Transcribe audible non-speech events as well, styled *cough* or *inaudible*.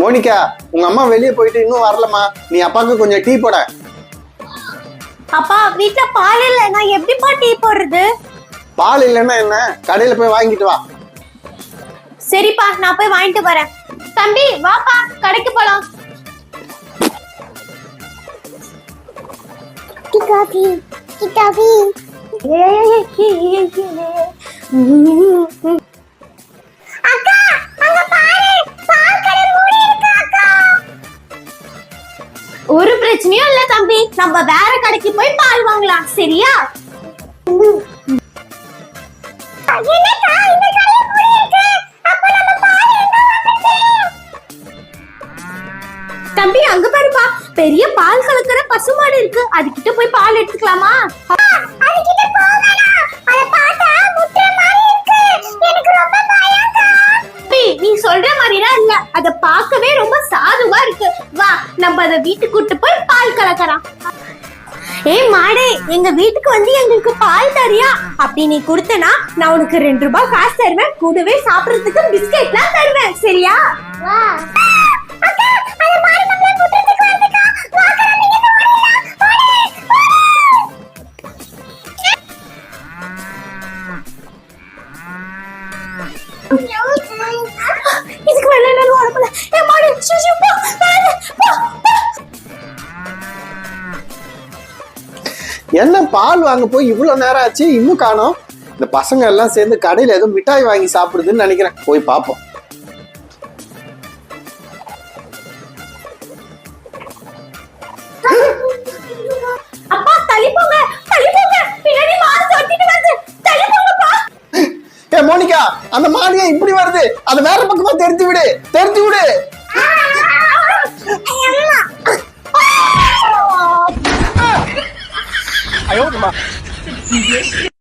Monica உங்க அம்மா வெளியே போயிட்டு இன்னும் வரலம்மா. நீ அப்பாவுக்கு கொஞ்சம் டீ போட. அப்பா வீட்ல பால் இல்ல. நான் எப்படிப்பா டீ போடுறது? பால் இல்லைன்னா என்ன? கடையில போய் வாங்கிட்டு வா. சரிப்பா நான் போய் வாங்கிட்டு வரேன். தம்பி வாப்பா கடைக்கு போலாம். கிட்டாபி கிட்டாபி ஒரு பிரச்சனையும் இல்ல தம்பி. நம்ம வேற கடைக்கு போய் பால் வாங்கலாம். சரியா? தம்பி அங்க பாருப்பா. பெரிய பால் கலக்கிற பசுமாடு இருக்கு. அதுகிட்ட போய் பால் எடுத்துக்கலாமா? நம்ம அத வீட்டுக்கு கூட்டு போய் பால் கலக்கலாம் ஏய் மாடே எங்க வீட்டுக்கு வந்து எங்களுக்கு பால் தரியா? அப்படி நீ கொடுத்தனா நான் உனக்கு ரெண்டு ரூபாய் காசு தருவேன் கூடவே சாப்பிடுறதுக்கு பிஸ்கெட்லாம் தருவேன் சரியா? வா. அக்கா அது மாடு நம்மள என்ன பால் வாங்க போய் இவ்வளவு நேரம் ஆச்சு? இன்னும் காணோம். இந்த பசங்க எல்லாம் சேர்ந்து கடையில ஏதோ மிட்டாய் வாங்கி சாப்பிடுதுன்னு நினைக்கிறேன். போய் பார்ப்போம். மாடு மோனிகா அந்த மாடியா இப்படி வருது. அதை வேற பக்கமா தெரிஞ்சு விடு. தெரிஞ்சு விடு. அம்மா *laughs*